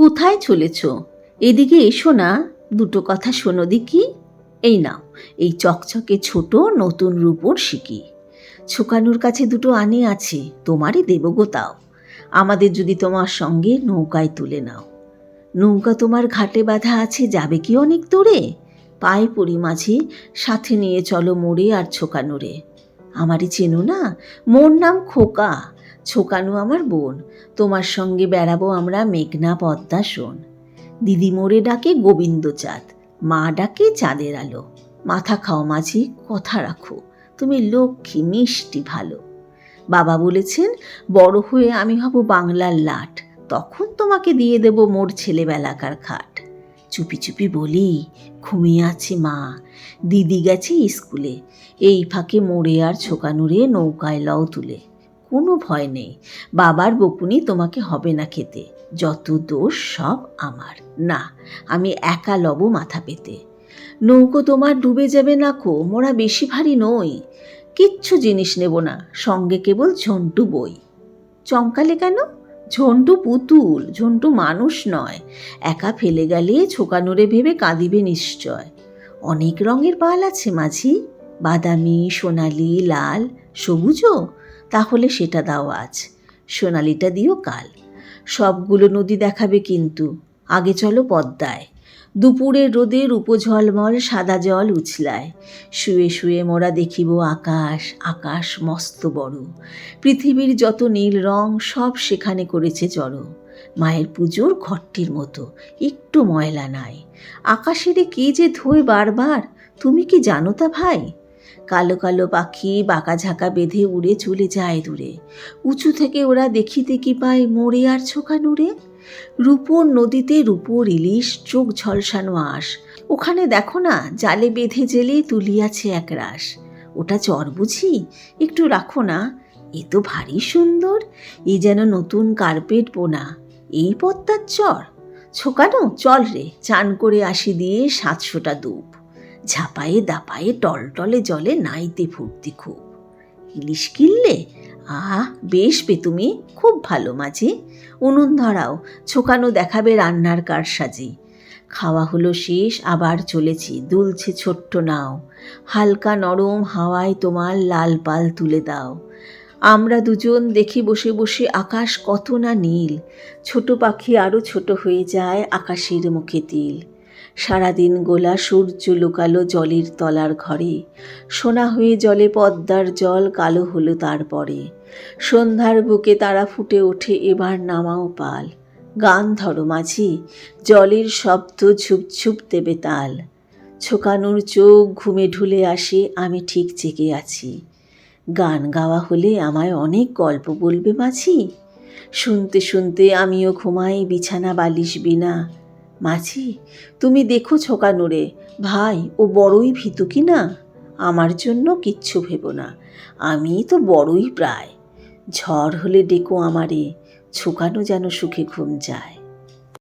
কোথায় চলেছ? এদিকে এসো না। দুটো কথা শোনো দেখি। এই নাও, এই চকচকে ছোট নতুন রূপোর শিকি ছোকানুর কাছে দুটো আনি আছে, তোমারই দেব গো তাও। আমাদের যদি তোমার সঙ্গে নৌকায় তুলে নাও। নৌকা তোমার ঘাটে বাঁধা আছে, যাবে কি অনেক দূরে? পায়ে পড়ি মাঝি, সাথে নিয়ে চলো মোড়ে আর ছোকানুরে। আমারই চেনো না, মোর নাম খোকা। ছোকানু আমার বোন। তোমার সঙ্গে বেড়াবো আমরা মেঘনা পদ্মা শোন দিদি মোড়ে ডাকে গোবিন্দচাঁদ মা ডাকে চাঁদের আলো। মাথা খাও মাঝি, কথা রাখো, তুমি লক্ষ্মী, মিষ্টি, ভালো। বাবা বলেছেন, বড় হয়ে আমি হব বাংলার লাট, তখন তোমাকে দিয়ে দেব মোর ছেলেবেলাকার খাট। চুপি চুপি বলি, ঘুমিয়ে আছে মা, দিদি গেছে স্কুলে, এই ফাঁকে মোড়ে আর ছোকানুরে নৌকায় লও তুলে। কোনো ভয় নেই। বাবার বকুনি তোমাকে হবে না খেতে। যত দোষ সব আমার। না, আমি একা লব মাথা পেতে। নৌকো তোমার ডুবে যাবে না কো, মোরা বেশি ভারী নই। কিচ্ছু জিনিস নেব না, সঙ্গে কেবল ঝন্টু বই। চমকালে কেন? ঝন্টু পুতুল, ঝন্টু মানুষ নয়। একা ফেলে গেলে ছোকানুরে ভেবে কাঁদিবে নিশ্চয়। অনেক রঙের পাল আছে মাঝি। বাদামি, সোনালি, লাল, সবুজও। তাহলে সেটা দাও আজ। সোনালিটা দিও কাল। সবগুলো নদী দেখাবে কিন্তু। আগে চলো পদ্মায়। দুপুরে রোদের উপঝলমল সাদা জল উছলায়। শুয়ে শুয়ে মোরা দেখিব আকাশ আকাশ মস্ত বড়। পৃথিবীর যত নীল রং, সব সেখানে করেছে জড়ো মায়ের পুজোর ঘরটির মতো, একটু ময়লা নাই। আকাশেরে কে যে ধোয় বারবার, তুমি কি জানো তা ভাই? কালো কালো পাখি বাঁকা ঝাঁকা বেঁধে উড়ে চলে যায় দূরে। উঁচু থেকে ওরা দেখিতে কি পায় মোড়ে আর ছোকা নুড়ে রূপোর নদীতে রূপোর ইলিশ, চোখ ঝলসানো আস ওখানে দেখো না, জালে বেঁধে জেলে তুলিয়াছে এক রাস ওটা চর বুঝি? একটু রাখো না। এ তো ভারী সুন্দর, এ যেন নতুন কার্পেট বোনা। এই পদ্মার চর? ছোকানো চল রে, চান করে আসি দিয়ে সাতশোটা দুপ। ঝাপায়ে দাপায়ে টলটলে জলে নাইতে ফুর্তি খুব। ইলিশ কিনলে? আহ, বেশ পে তুমি, খুব ভালো মাঝি। উনুন ধরাও, ছোকানো দেখাবে রান্নার কার কারসাজি খাওয়া হলো শেষ, আবার চলেছি, দুলছে ছোট্ট নাও। হালকা নরম হাওয়ায় তোমার লাল পাল তুলে দাও। আমরা দুজন দেখি বসে বসে আকাশ কত না নীল। ছোট পাখি আরও ছোট হয়ে যায় আকাশের মুখে তিল। সারাদিন গোলা সূর্য লুকালো জলের তলার ঘরে। সোনা হয়ে জলে পদ্মার জল, কালো হলো তারপরে সন্ধ্যার বুকে তারা ফুটে ওঠে এবার নামাও পাল। গান ধরো মাঝি, জলের শব্দ ঝুপ ঝুপ দেবে তাল। ছোকানোর চোখ ঘুমে ঢুলে আসে, আমি ঠিক জেগে আছি। গান গাওয়া হলে আমায় অনেক গল্প বলবে মাঝি। শুনতে শুনতে আমিও ঘুমাই, বিছানা বালিশ বিনা। মাঝি, তুমি দেখো ছোকা নুরে ভাই ও বড়ই ভীতু কি না? আমার জন্য কিচ্ছু ভেব না, আমি তো বড়ই প্রায়। ঝড় হলে ডেকো আমারে, ছোকানো যেন সুখে ঘুম যায়।